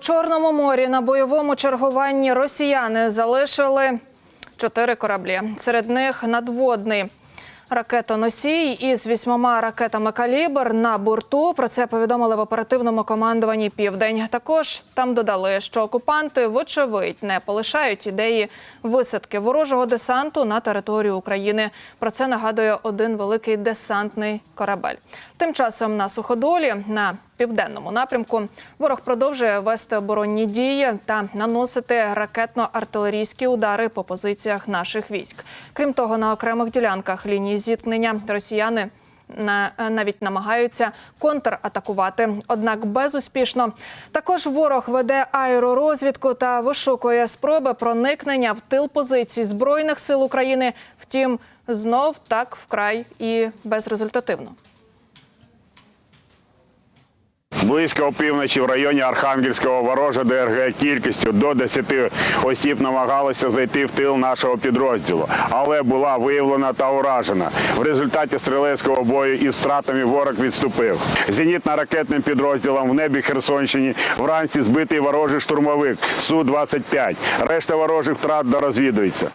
Чорному морі на бойовому чергуванні росіяни залишили чотири кораблі. Серед них надводний ракетоносій із вісьмома ракетами калібр на борту. Про це повідомили в оперативному командуванні Південь. Також там додали, що окупанти, вочевидь, не полишають ідеї висадки ворожого десанту на територію України. Про це нагадує один великий десантний корабель. Тим часом на суходолі на південному напрямку ворог продовжує вести оборонні дії та наносити ракетно-артилерійські удари по позиціях наших військ. Крім того, на окремих ділянках лінії зіткнення росіяни на навіть намагаються контратакувати, однак безуспішно. Також ворог веде аеророзвідку та вишукує спроби проникнення в тил позицій збройних сил України. Втім, знов так вкрай і безрезультативно. Близько опівночі в районі Архангельського ворожа ДРГ кількістю до 10 осіб намагалися зайти в тил нашого підрозділу, але була виявлена та уражена. В результаті стрілецького бою із стратами ворог відступив. Зенітно-ракетним підрозділом в небі Херсонщині вранці збитий ворожий штурмовик Су-25. Решта ворожих втрат дорозвідується.